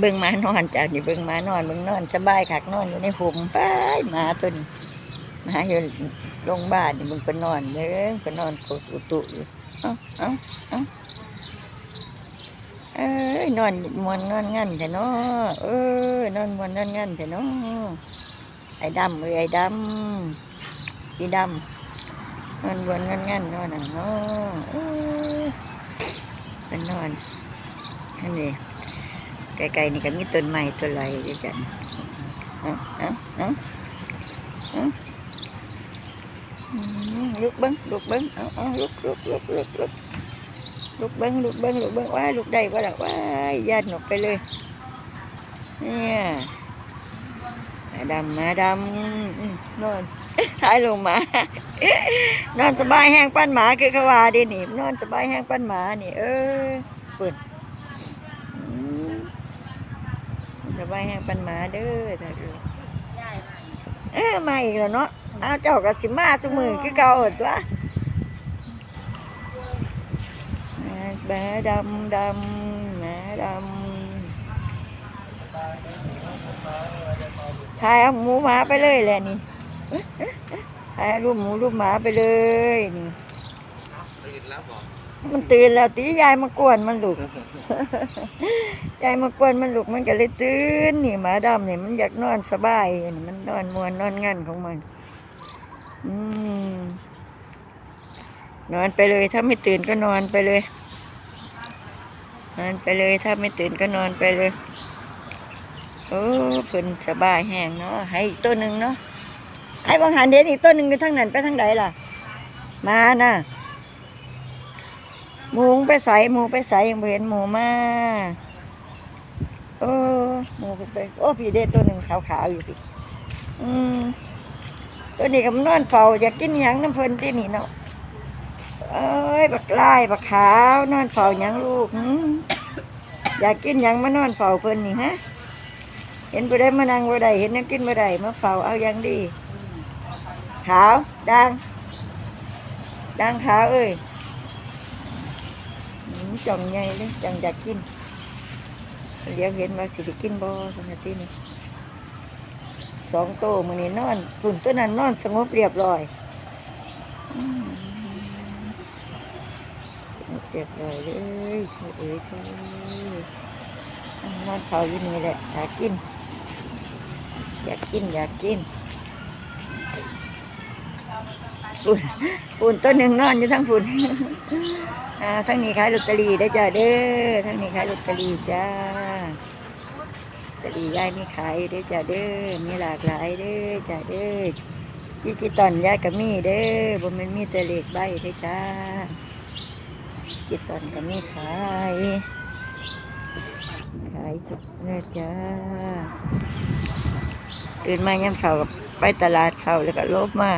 เบิ่งมานอนจ้ะนี่เบิ่งมานอนเบิ่งนอนสบายคักนอนอยู่ในห่มไปมาตัวนี้มาอยู่โรงพยาบาลนี่มึงไปนอนเด้อไปนอนกดอุตุอยู่เอ้าเอ้าเอ้าเอ้ยนอนมวนนอนงันแท้เนาะเอ้ยนอนมวนนอนงันแท้เนาะไอ้ดำเอ้ยไอ้ดำพี่ดำนอนมวนนอนงันนอนน่ะเนาะเอ้ยไปนอนอันนี้ ไกลๆนี่ก็มีต้นไม้ต้นไรด้วยกันอาเอาเอาเอาอืมลุกเบิ้งลุกเบิ้งเอาเอาลุกลุกลุกลุกลุกลุกเบิ้งลุกเบิ้งลุกเบิ้งว้ายลุกได้ก็ละว้ายยันออกไปเลย เนี่ยมาดำมาดำนอนท้ายลงมานอนสบายแห้งปั้นหมาคือขวาดิหนินอนสบายแห้งปั้นหมานี่ เออเปิด อืม สบายแห้งปันหมาเด้อถ้าดูเออมาอีกแล้วเนาะเอาเจ้ากับสิมาสมือคือเก่าหั่นตัวหมาดำดำหมาดำถ่ายเอาหมูหมาไปเลยแหละนี่ถ่ายรูปหมูรูปหมาไปเลยนี่ตื่นแล้วบอก มันตื่นแล้วตียายมากวนมันลุกยายมากวนมันลุกมันก็เลยตื่นนี่หมาดำนี่มันอยากนอนสบายนี่มันนอนมวนนอนงันของมัน อืมนอนไปเลยถ้าไม่ตื่นก็นอนไปเลยนอนไปเลยถ้าไม่ตื่นก็นอนไปเลยโอ้เพิ่นสบายแห้งเนาะให้อีกตัวหนึ่งเนาะไอ้บางหันเด่นอีกตัวหนึ่งอยู่ทางนั้นไปทางไหนล่ะ มาน่ะ หมูไปใส่หมูไปใส่ยังเห็นหมูมาโอ้หมูไปไปโอ้พี่เด็ดตัวหนึ่งขาวๆอยู่พี่อืมตัวนี้ก็มันอนเฝ้าอยากกินหยังน้ำเพลินที่นี่เนาะเอ้ยบักลายบักขาวนอนเฝ้าหยังลูกอยากกินหยังมานอนเฝ้าเพิ่นนี่ฮะเห็นบ่ได้มานั่งบ่ได้เห็นนังกินบ่ได้มาเฝ้าเอายังดี ขาวดังดังขาวเอ้ย จ่องใหญ่เลยจังอยากกินเดี๋ยวเห็นว่าสิได้กินบ่สักนาทีนี้สองโตมือนี้นอนฝุ่นตัวนั้นนอนสงบเรียบร้อยสงบเรียบร้อยเลยเอ้ยเอ้ยเอ้ยนอนเฝ้าอยู่นี่แหละอยากกิน อยากกินอยากกิน ฝุ่นฝุ่นตัวหนึ่งนอนอยู่ทั้งฝุ่นอ่าทั้งนี้ขายลอตเตอรี่ได้จ้าเด้อทั้งนี้ขายลอตเตอรี่จ้าลอตเตอรี่ยายมีขายได้จ้าเด้อมีหลากหลายเด้อจ้าเด้อจิจิตอนยายก็มีเด้อบ่มันมีแต่เลขใบเด้จ้าจิตอนก็มีขายขายเด้จ้าตื่นมายามเช้าไปตลาดเช้าแล้วก็ลบมา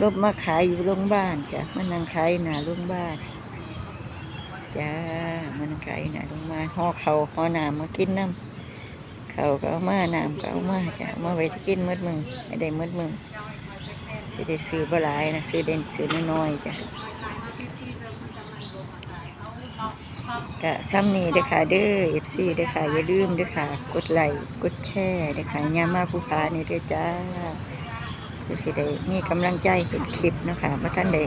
ลบมาขายอยู่โรงพยาบาลจ้ะมานั่งขายหนาโรงพยาบาลจ้ามันไก่นะลงมาห่อเขาห่อน้ำมากินน้ำเขาก็เอามาน้ำก็เอามาจ้าเอามาไว้กินมืดมึงไม่ได้มืดมึงสิได้ซื้อบลายนะซื้อเด่นซื้อน้อยจ้ะก็ซ้ำนี้เด้อค่ะเด้อเอฟซีเด้อค่ะอย่าลืมเด้อค่ะ กดไลค์กดแชร์เด้อค่ะยามมาผู้ค้านี่เด้อจ้า เพื่อสิได้มีกำลังใจเห็นคลิปนะคะมาท่านใด